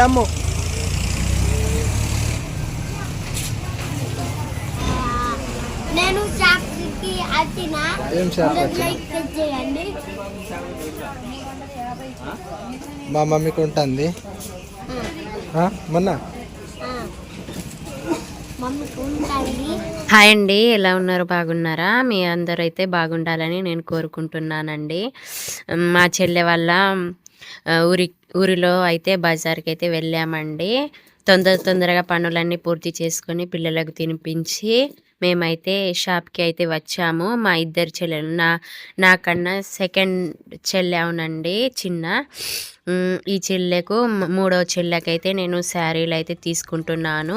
జాము నేను షాప్కి వచ్చిన ఏం షాప్ వచ్చిన? లైక్ చేయండి. మా మమ్మీకి ఉంటుంది మొన్న? హాయ్ అండి ఎలా ఉన్నారు? బాగున్నారా? మీ అందరూ అయితే బాగుండాలని నేను కోరుకుంటున్నానండి. మా చెల్లె వాళ్ళ ఊరి ఊరిలో అయితే బజార్కి అయితే వెళ్ళామండి. తొందర తొందరగా పనులన్నీ పూర్తి చేసుకొని పిల్లలకు తినిపించి మేమైతే షాప్కి అయితే వచ్చాము. మా ఇద్దరు చెల్లెలు నా నాకన్నా సెకండ్ చెల్లె అవునండి చిన్న. ఈ చెల్లెకు మూడో చెల్లెకైతే నేను శారీలు అయితే తీసుకుంటున్నాను.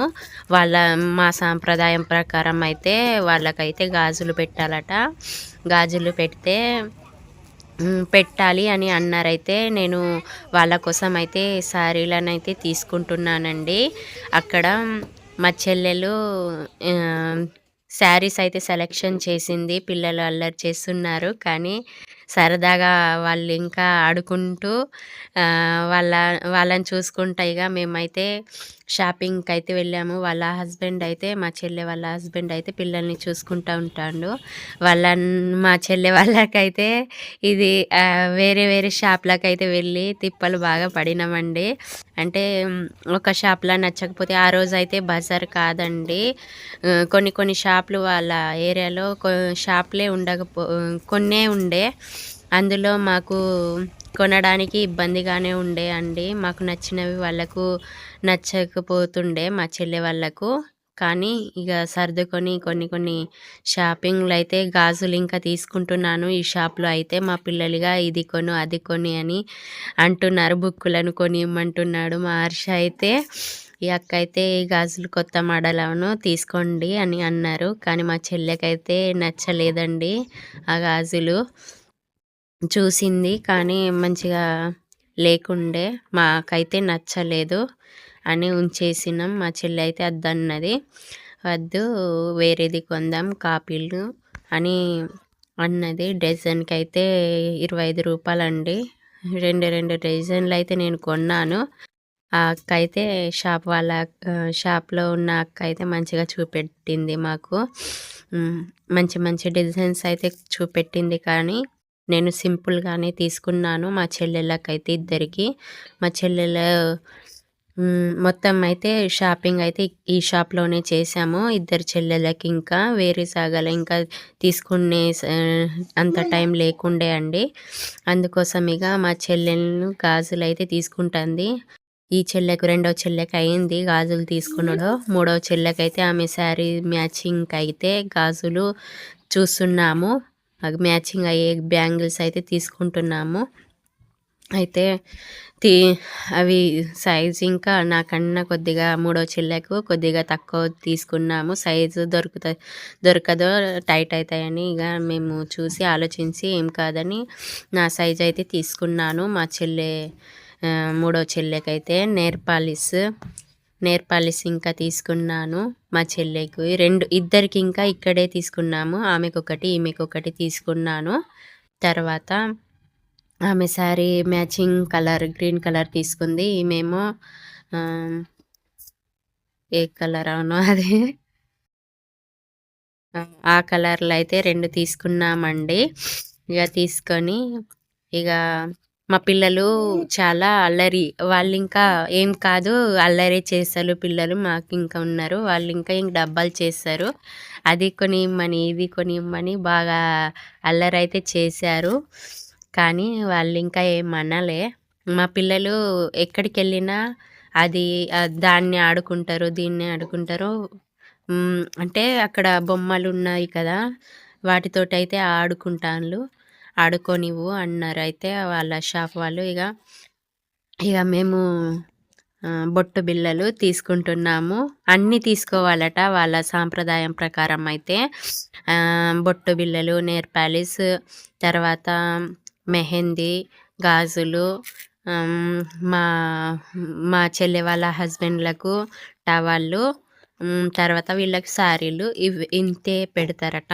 వాళ్ళ మా సాంప్రదాయం ప్రకారం అయితే వాళ్ళకైతే గాజులు పెట్టాలట. గాజులు పెడితే పెట్టాలి అని అన్నారైతే నేను వాళ్ళ కోసం అయితే శారీలను అయితే తీసుకుంటున్నానండి. అక్కడ మా చెల్లెలు శారీస్ అయితే సెలెక్షన్ చేసింది పిల్లలు అల్లరి చేస్తున్నారు. కానీ సరదాగా వాళ్ళు ఇంకా ఆడుకుంటూ వాళ్ళ వాళ్ళని చూసుకుంటా ఇక మేమైతే షాపింగ్కి అయితే వెళ్ళాము. వాళ్ళ హస్బెండ్ అయితే మా చెల్లె వాళ్ళ హస్బెండ్ అయితే పిల్లల్ని చూసుకుంటూ ఉంటాడు. వాళ్ళ మా చెల్లె వాళ్ళకైతే ఇది వేరే వేరే షాప్లకు అయితే వెళ్ళి తిప్పలు బాగా పడినామండి. అంటే ఒక షాప్లో నచ్చకపోతే ఆ రోజు అయితే బజార్ కాదండి. కొన్ని కొన్ని షాపులు వాళ్ళ ఏరియాలో కొ- ఉండకపో కొన్నే ఉండే. అందులో మాకు కొనడానికి ఇబ్బందిగానే ఉండే అండి. మాకు నచ్చినవి వాళ్ళకు నచ్చకపోతుండే మా చెల్లె వాళ్ళకు. కానీ ఇక సర్దుకొని కొన్ని కొన్ని షాపింగ్లు అయితే గాజులు ఇంకా తీసుకుంటున్నాను. ఈ షాప్లో అయితే మా పిల్లలుగా ఇది కొను అది కొని అని అంటున్నారు. బుక్కులను కొని ఇమ్మంటున్నాడు మా హర్ష అయితే. ఈ అక్క అయితే ఈ గాజులు కొత్త మోడల్ అవును తీసుకోండి అని అన్నారు. కానీ మా చెల్లెకైతే నచ్చలేదండి ఆ గాజులు. చూసింది కానీ మంచిగా లేకుండే మాకైతే నచ్చలేదు. అని ఉంచేసినాం. మా చెల్లి అయితే అద్దన్నది వద్దు వేరేది కొందాం కాపీలు అని అన్నది. డజన్కి అయితే ఇరవై ఐదు రూపాయలండి. రెండు రెండు డజన్లు అయితే నేను కొన్నాను. ఆ అక్క అయితే షాప్ వాళ్ళ షాప్లో ఉన్న అక్క అయితే మంచిగా చూపెట్టింది మాకు. మంచి మంచి డిజైన్స్ అయితే చూపెట్టింది కానీ నేను సింపుల్గానే తీసుకున్నాను మా చెల్లెళ్ళకైతే ఇద్దరికి. మా చెల్లెల మొత్తం అయితే షాపింగ్ అయితే ఈ షాప్లోనే చేసాము ఇద్దరు చెల్లెలకి ఇంకా వేరే సాగల ఇంకా తీసుకునే అంత టైం లేకుండే అండి. అందుకోసం ఇక మా చెల్లెలను గాజులు అయితే తీసుకుంటుంది. ఈ చెల్లెకు రెండో చెల్లెకి అయింది గాజులు తీసుకున్నాడు. మూడో చెల్లెకైతే ఆమె శారీ మ్యాచింగ్ అయితే గాజులు చూస్తున్నాము. మ్యాచింగ్ అయ్యే బ్యాంగిల్స్ అయితే తీసుకుంటున్నాము. అయితే తీ అవి సైజ్ ఇంకా నాకన్నా కొద్దిగా మూడో చెల్లెకు కొద్దిగా తక్కువ తీసుకున్నాము. సైజు దొరుకుతాయి దొరకదో టైట్ అవుతాయని ఇక మేము చూసి ఆలోచించి ఏం కాదని నా సైజ్ అయితే తీసుకున్నాను. మా చెల్లె మూడో చెల్లెకైతే నేర్ పాలిస్ నేర్ పాలిస్ ఇంకా తీసుకున్నాను. మా చెల్లెకు రెండు ఇద్దరికి ఇంకా ఇక్కడే తీసుకున్నాము. ఆమెకొకటి ఈమెకొకటి తీసుకున్నాను. తర్వాత ఆమె sari matching colour green colour తీసుకుంది. ఈమెమో ఏ కలర్ అవును అది? ఆ, ఆ కలర్లో అయితే రెండు తీసుకున్నామండి. ఇక తీసుకొని ఇక మా పిల్లలు చాలా అల్లరి. వాళ్ళు ఇంకా ఏం కాదు అల్లరి చేస్తారు పిల్లలు మాకు ఇంకా ఉన్నారు. వాళ్ళు ఇంకా ఇంక డబ్బాలు చేస్తారు. అది కొని ఇమ్మని ఇది కొని ఇమ్మని బాగా అల్లరి అయితే చేశారు. కానీ వాళ్ళు ఇంకా ఏమనలే మా పిల్లలు ఎక్కడికి వెళ్ళినా అది దాన్ని ఆడుకుంటారు దీన్ని ఆడుకుంటారు అంటే అక్కడ బొమ్మలు ఉన్నాయి కదా వాటితోటి అయితే ఆడుకుంటాను ఆడుకోనివ్వు అన్నారు. అయితే వాళ్ళ షాప్ వాళ్ళు ఇక ఇక మేము బొట్టు బిళ్ళలు తీసుకుంటున్నాము. అన్నీ తీసుకోవాలట వాళ్ళ సాంప్రదాయం ప్రకారం అయితే. బొట్టు బిళ్ళలు నేర్ ప్యాలెస్ తర్వాత మెహందీ గాజులు మా మా చెల్లె వాళ్ళ హస్బెండ్లకు టవాళ్ళు తర్వాత వీళ్ళకి శారీలు ఇవి ఇంతే పెడతారట.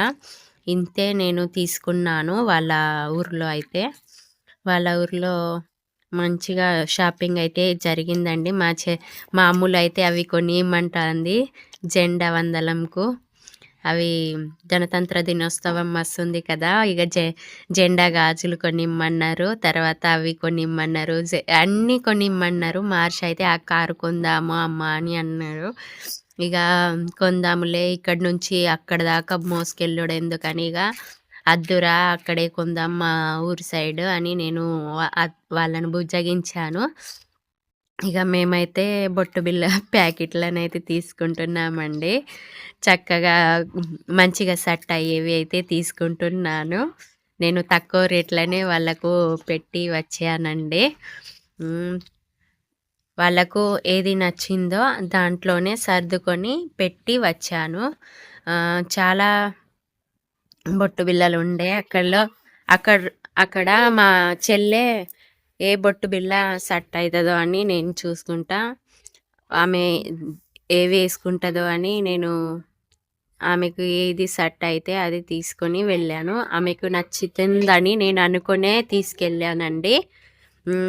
ఇంతే నేను తీసుకున్నాను వాళ్ళ ఊర్లో అయితే. వాళ్ళ ఊర్లో మంచిగా షాపింగ్ అయితే జరిగిందండి. మా చె మా అమ్ములు అయితే అవి కొని ఇమ్మంటుంది జెండా వందలంకు. అవి గణతంత్ర దినోత్సవం వస్తుంది కదా. ఇక జె జెండా గాజులు కొన్ని ఇమ్మన్నారు తర్వాత అవి కొన్ని ఇమ్మన్నారు జె- అన్నీ కొన్ని ఇమ్మన్నారు మార్చి అయితే ఆ కారు కొందాము అమ్మ అని అన్నారు. ఇక కొందాములే ఇక్కడ నుంచి అక్కడ దాకా మోసుకెళ్ళుడు ఎందుకని ఇక? అద్దురా అక్కడే కొందాం మా ఊరి సైడ్ అని నేను వాళ్ళను వాళ్ళని బుజ్జగించాను. ఇక మేమైతే బొట్టు బిల్ల ప్యాకెట్లను అయితే తీసుకుంటున్నామండి. చక్కగా మంచిగా సెట్ అయ్యేవి అయితే తీసుకుంటున్నాను. నేను తక్కువ రేట్లనే వాళ్ళకు పెట్టి వచ్చానండి. వాళ్ళకు ఏది నచ్చిందో దాంట్లోనే సర్దుకొని పెట్టి వచ్చాను. చాలా బొట్టు బిళ్ళలు ఉండే అక్కడలో అక్కడ అక్కడ మా చెల్లె ఏ బొట్టు బిళ్ళ సెట్ అవుతుందో అని నేను చూసుకుంటా. ఆమె ఏవి వేసుకుంటుందో అని నేను ఆమెకు ఏది సెట్ అయితే అది తీసుకొని వెళ్ళాను. ఆమెకు నచ్చుతుందని నేను అనుకునే తీసుకెళ్ళానండి.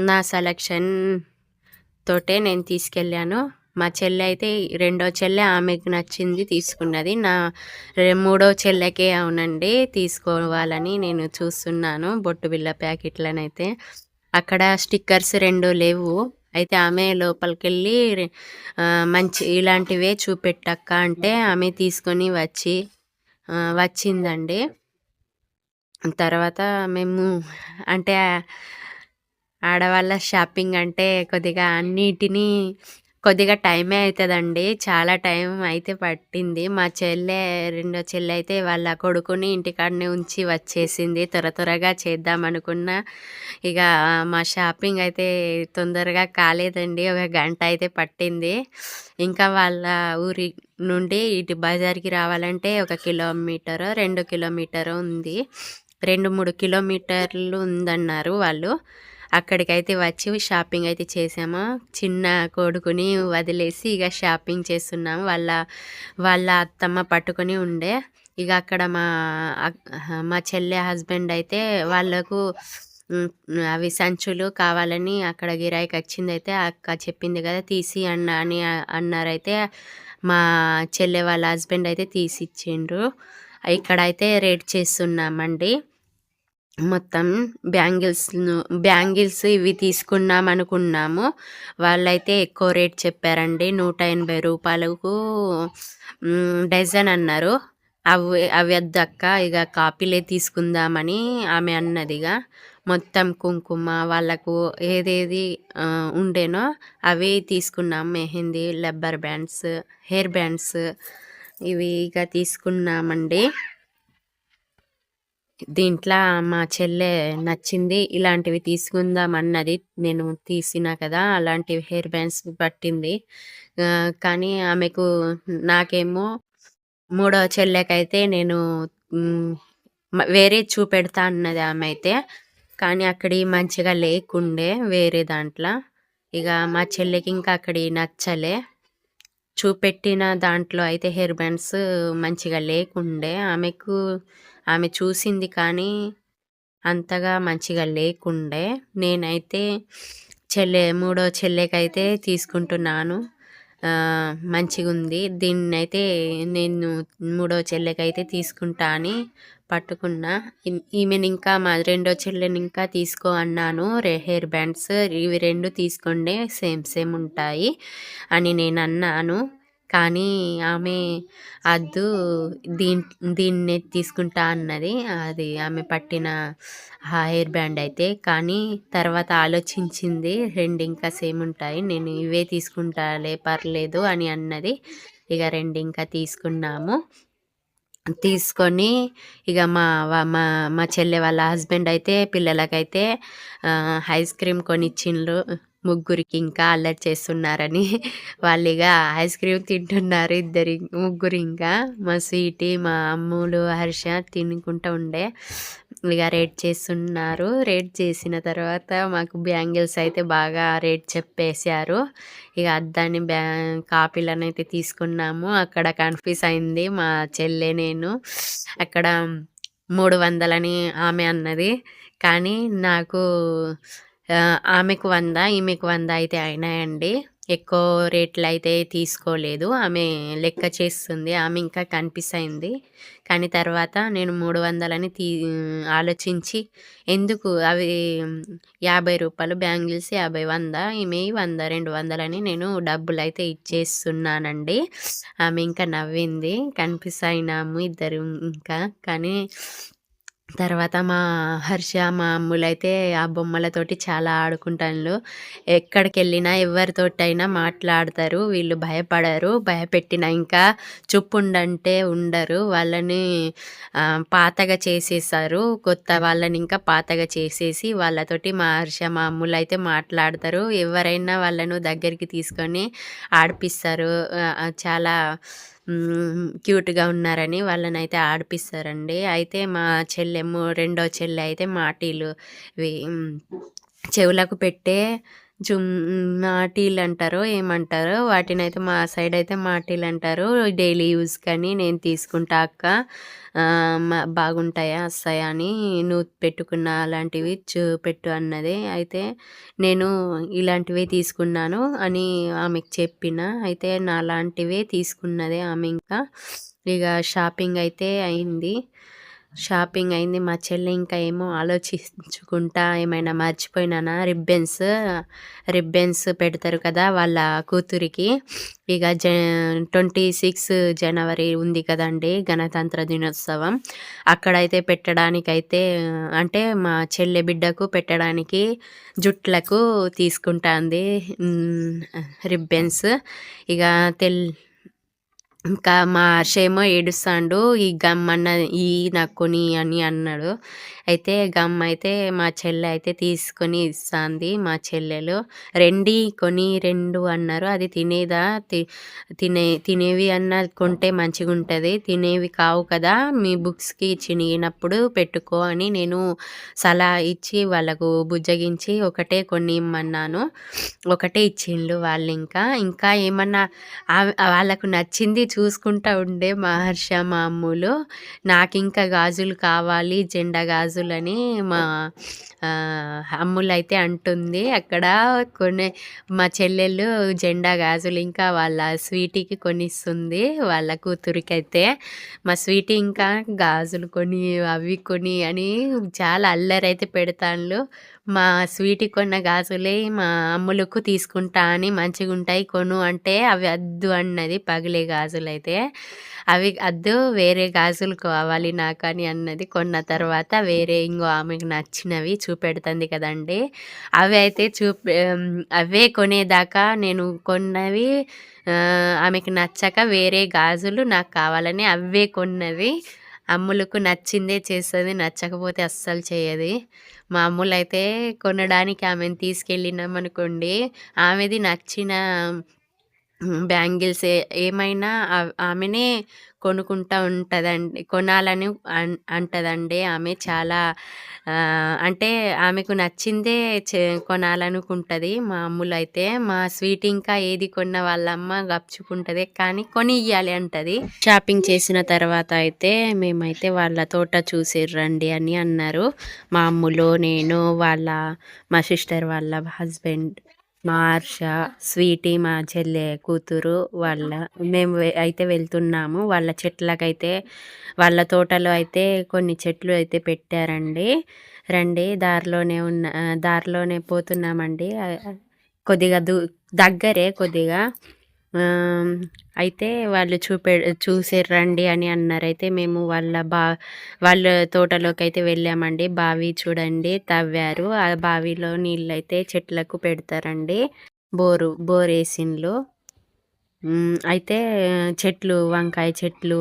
నా సెలక్షన్ తోటే నేను తీసుకెళ్ళాను. మా చెల్లె అయితే రెండో చెల్లె ఆమెకు నచ్చింది తీసుకున్నది. నా రె- మూడో చెల్లెకే అవునండి తీసుకోవాలని నేను చూస్తున్నాను బొట్టు బిళ్ళ ప్యాకెట్లనైతే. అక్కడ స్టిక్కర్స్ రెండు లేవు. అయితే ఆమె లోపలికి వెళ్ళి మంచి ఇలాంటివే చూపెట్టక్క అంటే ఆమె తీసుకొని వచ్చి వచ్చిందండి. తర్వాత మేము అంటే ఆడవాళ్ళ షాపింగ్ అంటే కొద్దిగా అన్నిటినీ కొద్దిగా టైమే అవుతుందండి చాలా టైం అయితే పట్టింది. మా చెల్లె రెండో చెల్లె అయితే వాళ్ళ కొడుకుని ఇంటికాడనే ఉంచి వచ్చేసింది. త్వర త్వరగా చేద్దామనుకున్న ఇక మా షాపింగ్ అయితే తొందరగా కాలేదండి. ఒక గంట అయితే పట్టింది. ఇంకా వాళ్ళ ఊరి నుండి ఇటు బజార్కి రావాలంటే ఒక కిలోమీటర్ రెండు కిలోమీటర్ ఉంది. రెండు మూడు కిలోమీటర్లు ఉందన్నారు వాళ్ళు. అక్కడికైతే వచ్చి షాపింగ్ అయితే చేసాము. చిన్న కొడుకుని వదిలేసి ఇక షాపింగ్ చేస్తున్నాము. వాళ్ళ వాళ్ళ అత్తమ్మ పట్టుకొని ఉండే. ఇక అక్కడ మా మా చెల్లె హస్బెండ్ అయితే వాళ్ళకు అవి సంచులు కావాలని అక్కడ గిరాయికి వచ్చింది అయితే అక్క చెప్పింది కదా తీసి అన్న అని అన్నారైతే మా చెల్లె వాళ్ళ హస్బెండ్ అయితే తీసి ఇచ్చిండ్రు ఇక్కడ అయితే రేట్ చేస్తున్నామండి. మొత్తం బ్యాంగిల్స్ను బ్యాంగిల్స్ ఇవి తీసుకున్నాం అనుకున్నాము. వాళ్ళైతే ఎక్కువ రేట్ చెప్పారండి. నూట ఎనభై రూపాయలకు డజన్ అన్నారు. అవి అవి వద్దక్క ఇక కాపీలే తీసుకుందామని ఆమె అన్నదిగా మొత్తం కుంకుమ వాళ్ళకు ఏదేది ఉండేనో అవి తీసుకున్నాం. Mehndi rubber bands hair bands ఇవి ఇక తీసుకున్నామండి. దీంట్లో మా చెల్లె నచ్చింది ఇలాంటివి తీసుకుందాం అన్నది నేను తీసిన కదా అలాంటివి హెయిర్ బ్యాండ్స్ పట్టింది. కానీ ఆమెకు నాకేమో మూడవ చెల్లెకైతే నేను వేరే చూపెడతా అన్నది ఆమె అయితే కానీ అక్కడి మంచిగా లేకుండే వేరే దాంట్లో. ఇక మా చెల్లెకి ఇంకా అక్కడి నచ్చలే. చూపెట్టిన దాంట్లో అయితే హెయిర్ బ్యాండ్స్ మంచిగా లేకుండే. ఆమెకు ఆమె చూసింది కానీ అంతగా మంచిగా లేకుండే నేనైతే చెల్లె మూడో చెల్లెకైతే తీసుకుంటున్నాను. మంచిగా ఉంది దీన్ని అయితే నేను మూడో చెల్లెకైతే తీసుకుంటా అని పట్టుకున్నా. ఈమెను ఇంకా మా రెండో చెల్లెని ఇంకా తీసుకో అన్నాను. రే హెయిర్ బ్యాండ్స్ ఇవి రెండు తీసుకోండి సేమ్ సేమ్ ఉంటాయి అని నేను అన్నాను కానీ ఆమె అద్దు దీన్ దీన్నే తీసుకుంటా అన్నది. అది ఆమె పట్టిన హెయిర్ బ్యాండ్ అయితే. కానీ తర్వాత ఆలోచించింది రెండు ఇంకా సేమ్ ఉంటాయి నేను ఇవే తీసుకుంటాలే పర్లేదు అని అన్నది. ఇక రెండు ఇంకా తీసుకున్నాము. తీసుకొని ఇక మా మా మా చెల్లె వాళ్ళ హస్బెండ్ అయితే పిల్లలకైతే ఐస్ క్రీమ్ కొనిచ్చిండ్రు. ముగ్గురికి ఇంకా అల్లరి చేస్తున్నారని. వాళ్ళు ఇక ఐస్ క్రీమ్ తింటున్నారు ఇద్దరి ముగ్గురు ఇంకా. మా స్వీటీ మా అమ్ములు హర్ష తినుకుంటూ ఉండే. ఇక రేట్ చేస్తున్నారు. రేట్ చేసిన తర్వాత మాకు బ్యాంగిల్స్ అయితే బాగా రేట్ చెప్పేశారు. ఇక అద్దాన్ని బ్యా కాపీలను అయితే తీసుకున్నాము. అక్కడ కన్ఫ్యూజ్ అయింది మా చెల్లె నేను. అక్కడ మూడు వందలని ఆమె అన్నది. కానీ నాకు ఆమెకు వంద ఈమెకు వంద అయితే అయినాయండి. ఎక్కువ రేట్లు అయితే తీసుకోలేదు. ఆమె లెక్క చేస్తుంది. ఆమె ఇంకా కనిపిస్తుంది. కానీ తర్వాత నేను మూడు వందలని తీ ఆలోచించి ఎందుకు అవి యాభై రూపాయలు బ్యాంగిల్స్ యాభై వంద ఈమె వంద రెండు వందలని నేను డబ్బులు అయితే ఇచ్చేస్తున్నానండి. ఆమె ఇంకా నవ్వింది. కనిపిస్తాయినాము ఇద్దరు ఇంకా. కానీ తర్వాత మా హర్ష మా అమ్ములైతే ఆ బొమ్మలతోటి చాలా ఆడుకుంటాను ఎక్కడికి వెళ్ళినా ఎవరితోటైనా మాట్లాడతారు వీళ్ళు భయపడరు భయపెట్టిన ఇంకా చుప్పుండంటే ఉండరు వాళ్ళని పాతగా చేసేసారు కొత్త వాళ్ళని ఇంకా పాతగా చేసేసి వాళ్ళతోటి మా హర్ష మా అమ్ములు అయితే మాట్లాడతారు. ఎవరైనా వాళ్ళను దగ్గరికి తీసుకొని ఆడిపిస్తారు. చాలా క్యూట్గా ఉన్నారని వాళ్ళని అయితే ఆడిపిస్తారండి. అయితే మా చెల్లెమ్మ రెండో చెల్లె అయితే మాటీలు చెవులకు పెట్టే జుమ్ మాటీలు అంటారో ఏమంటారో వాటిని అయితే మా సైడ్ అయితే మాటీలు అంటారు డైలీ యూస్ కానీ నేను తీసుకుంటా అక్క. బాగుంటాయా వస్తాయా అని నువ్వు పెట్టుకున్న అలాంటివి చూపెట్టు అన్నది. అయితే నేను ఇలాంటివే తీసుకున్నాను అని ఆమెకు చెప్పిన. అయితే నా లాంటివే తీసుకున్నదే ఆమె ఇంకా. ఇక షాపింగ్ అయితే అయింది. షాపింగ్ అయింది. మా చెల్లి ఇంకా ఏమో ఆలోచించుకుంటా ఏమైనా మర్చిపోయినానా? రిబ్బన్స్ రిబ్బన్స్ పెడతారు కదా వాళ్ళ కూతురికి. ఇక జ ట్వంటీ సిక్స్ జనవరి ఉంది కదండి గణతంత్ర దినోత్సవం. అక్కడైతే పెట్టడానికైతే అంటే మా చెల్లె బిడ్డకు పెట్టడానికి జుట్లకు తీసుకుంటాంది రిబ్బన్స్. ఇక తెల్ ఇంకా మా హర్షేమో ఏడుస్తాండు ఈ గమ్ అన్న ఈ నాకు కొని అని అన్నాడు. అయితే గమ్ అయితే మా చెల్లె అయితే తీసుకొని ఇస్తుంది మా చెల్లెలు. రెండి కొని రెండు అన్నారు. అది తినేదా? తి- తినే తినేవి అన్న కొంటే మంచిగా ఉంటుంది తినేవి కావు కదా మీ బుక్స్కి చినిగినప్పుడు పెట్టుకో అని నేను సలహా ఇచ్చి వాళ్ళకు బుజ్జగించి ఒకటే కొన్ని ఇమ్మన్నాను. ఒకటే ఇచ్చిండ్రు వాళ్ళు ఇంకా ఇంకా ఏమన్నా వాళ్ళకు నచ్చింది చూసుకుంటా ఉండే మహర్ష మా అమ్ములు నాకు ఇంకా గాజులు కావాలి జెండా గాజులని మా అమ్ములైతే అమ్ములు అయితే అంటుంది. అక్కడ కొన్ని మా చెల్లెళ్ళు జెండా గాజులు ఇంకా వాళ్ళ స్వీటీకి కొనిస్తుంది వాళ్ళ కూతురికి అయితే మా స్వీటీ ఇంకా గాజులు కొని అవి కొని అని చాలా అల్లరి అయితే పెడతాను మా స్వీట్ కొన్న గాజులే మా అమ్ములకు తీసుకుంటా అని మంచిగా ఉంటాయి కొను అంటే అవి అద్దు అన్నది పగిలే గాజులు అయితే అవి అద్దు వేరే గాజులు కావాలి నాకు అని అన్నది కొన్న తర్వాత వేరే ఇంకో ఆమెకు నచ్చినవి చూపెడుతుంది కదండి. అవి అయితే చూపే అవే కొనేదాకా నేను కొన్నవి ఆమెకు నచ్చక వేరే గాజులు నాకు కావాలని అవే కొన్నవి అమ్ములకు నచ్చిందే చేస్తుంది నచ్చకపోతే అస్సలు చేయదు. మా అమ్ములు అయితే కొనడానికి ఆమెను తీసుకెళ్ళినాం అనుకోండి ఆమెది నచ్చిన బ్యాంగిల్స్ ఏ ఏమైనా ఆమెనే కొనుక్కుంటా ఉంటుందండి. కొనాలని అన్ అంటదండి ఆమె చాలా అంటే ఆమెకు నచ్చిందే చే కొనాలనుకుంటుంది మా అమ్ములు అయితే మా స్వీట్ ఇంకా ఏది కొన్న వాళ్ళమ్మ గప్చుకుంటుంది. కానీ కొని ఇయ్యాలి అంటది. షాపింగ్ చేసిన తర్వాత అయితే మేమైతే వాళ్ళ తోట చూసిర్రండి అని అన్నారు. మా అమ్ములు నేను వాళ్ళ మా సిస్టర్ వాళ్ళ హస్బెండ్ మా హర్ష స్వీటీ మా చెల్లె కూతురు వాళ్ళ మేము అయితే వెళ్తున్నాము. వాళ్ళ చెట్లకైతే వాళ్ళ తోటలో అయితే కొన్ని చెట్లు అయితే పెట్టారండి. రండి దారిలోనే ఉన్న దారిలోనే పోతున్నామండి. కొద్దిగా దూ దగ్గరే కొద్దిగా. అయితే వాళ్ళు చూపె రండి అని అన్నారు. అయితే మేము వాళ్ళ బా వాళ్ళ తోటలోకి అయితే వెళ్ళామండి. బావి చూడండి తవ్వారు. ఆ బావిలో నీళ్ళు అయితే చెట్లకు పెడతారండి. బోరు బోర్ అయితే చెట్లు వంకాయ చెట్లు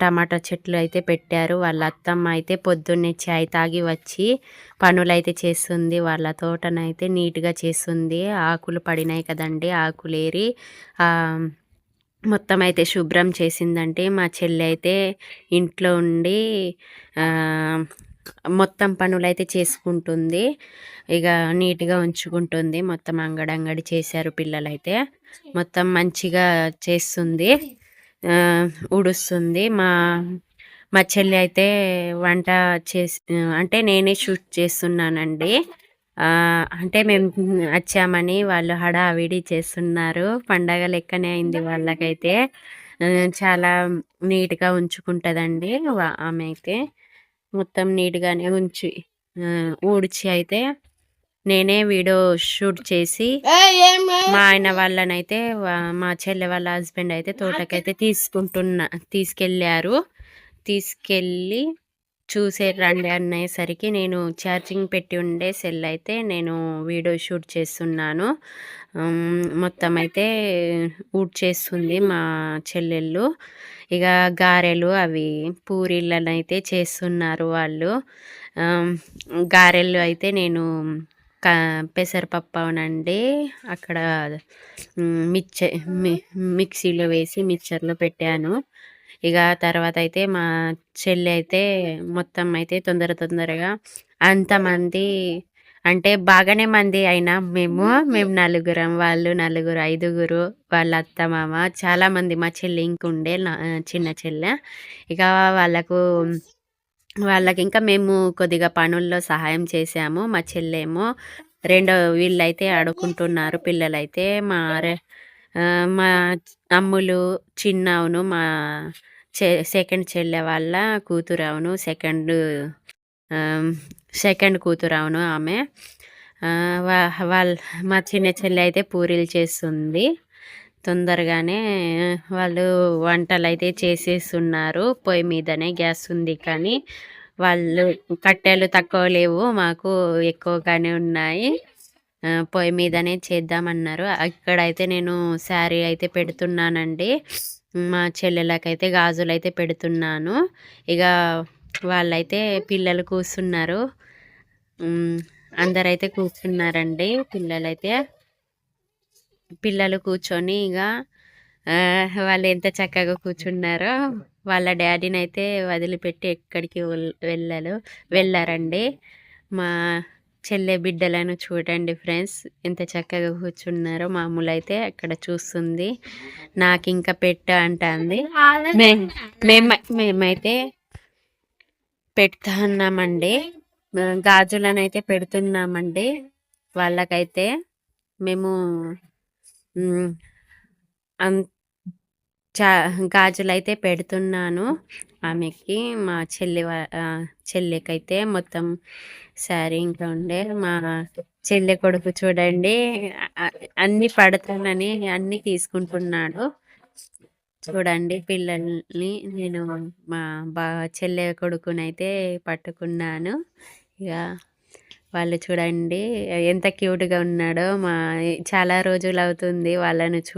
టమాటా చెట్లు అయితే పెట్టారు. వాళ్ళ అత్తమ్మ అయితే పొద్దున్నే చాయ్ తాగి వచ్చి పనులైతే చేస్తుంది. వాళ్ళ తోటనైతే నీట్గా చేస్తుంది. ఆకులు పడినాయి కదండి ఆకులు ఏరి మొత్తం అయితే శుభ్రం చేసిందంటే మా చెల్లి అయితే ఇంట్లో ఉండి మొత్తం పనులైతే చేసుకుంటుంది. ఇక నీట్గా ఉంచుకుంటుంది. మొత్తం అంగడంగడి చేశారు పిల్లలైతే. మొత్తం మంచిగా చేస్తుంది. ఉడుస్తుంది మా మా చెల్లి అయితే వంట చేసి అంటే నేనే షూట్ చేస్తున్నానండి. అంటే మేము వచ్చామని వాళ్ళు హడావిడి చేస్తున్నారు. పండగ లెక్కనే అయింది వాళ్ళకైతే. చాలా నీట్గా ఉంచుకుంటుందండి వా- ఆమె అయితే. మొత్తం నీట్గానే ఉంచి ఊడ్చి అయితే నేనే వీడియో షూట్ చేసి మా ఆయన వాళ్ళనైతే మా చెల్లె వాళ్ళ హస్బెండ్ అయితే తోటకైతే తీసుకుంటున్నా తీసుకెళ్ళారు. తీసుకెళ్ళి చూసే రండి అనేసరికి నేను ఛార్జింగ్ పెట్టి ఉండే సెల్ అయితే నేను వీడియో షూట్ చేస్తున్నాను. మొత్తం అయితే ఊట్ చేస్తుంది మా చెల్లెళ్ళు. ఇక గారెలు అవి పూరీలను అయితే చేస్తున్నారు వాళ్ళు. గారెలు అయితే నేను పెసరపప్పు అవునండి అక్కడ మిక్చర్ మిక్సీలో వేసి మిక్చర్లో పెట్టాను. ఇక తర్వాత అయితే మా చెల్లి అయితే మొత్తం అయితే తొందర తొందరగా అంతమంది అంటే బాగానే మంది అయినా మేము. మేము నలుగురం వాళ్ళు నలుగురు ఐదుగురు వాళ్ళ అత్త మామ చాలామంది మా చెల్లి ఇంకుండే చిన్న చెల్లె. ఇక వాళ్ళకు వాళ్ళకి ఇంకా మేము కొద్దిగా పనుల్లో సహాయం చేసాము మా చెల్లేమో రెండో వీళ్ళైతే ఆడుకుంటున్నారు పిల్లలైతే మా మా అమ్ములు చిన్న అవును మా చె సెకండ్ చెల్లె వాళ్ళ కూతురు అవును సెకండ్ సెకండ్ కూతురు అవును ఆమె వాళ్ళ మా చిన్న చెల్లె అయితే పూరీలు చేస్తుంది. తొందరగానే వాళ్ళు వంటలు అయితే చేసేస్తున్నారు. పొయ్యి మీదనే గ్యాస్ ఉంది కానీ వాళ్ళు కట్టెలు తక్కువ లేవు మాకు ఎక్కువగానే ఉన్నాయి. పొయ్యి మీదనే చేద్దామన్నారు. అక్కడైతే నేను శారీ అయితే పెడుతున్నానండి. మా చెల్లెలకైతే గాజులు అయితే పెడుతున్నాను. ఇక వాళ్ళైతే పిల్లలు కూర్చున్నారు. అందరైతే కూర్చున్నారండి. పిల్లలైతే పిల్లలు కూర్చొని ఇక వాళ్ళు ఎంత చక్కగా కూర్చున్నారో వాళ్ళ డాడీని అయితే వదిలిపెట్టి ఎక్కడికి వెల్- వెళ్ళరు వెళ్ళారండి. మా చెల్లె బిడ్డలను చూడండి ఫ్రెండ్స్ ఎంత చక్కగా కూర్చున్నారో మామూలు అయితే అక్కడ చూస్తుంది. నాకు ఇంకా పెట్ట అంటుంది. మేము మేమైతే పెడతా ఉన్నామండి గాజులను అయితే పెడుతున్నామండి. వాళ్ళకైతే మేము అం- చా గాజులు అయితే పెడుతున్నాను. ఆమెకి మా చెల్లి వా- చెల్లికైతే మొత్తం శారీ ఇంకా ఉండే మా చెల్లె కొడుకు చూడండి. అ- అన్ని పడతానని అన్ని తీసుకుంటున్నాడు. చూడండి పిల్లల్ని నేను మా బా చెల్లె కొడుకునైతే పట్టుకున్నాను. ఇక వాళ్ళు చూడండి ఎంత క్యూట్గా ఉన్నాడో మా చాలా రోజులు అవుతుంది వాళ్ళను చూ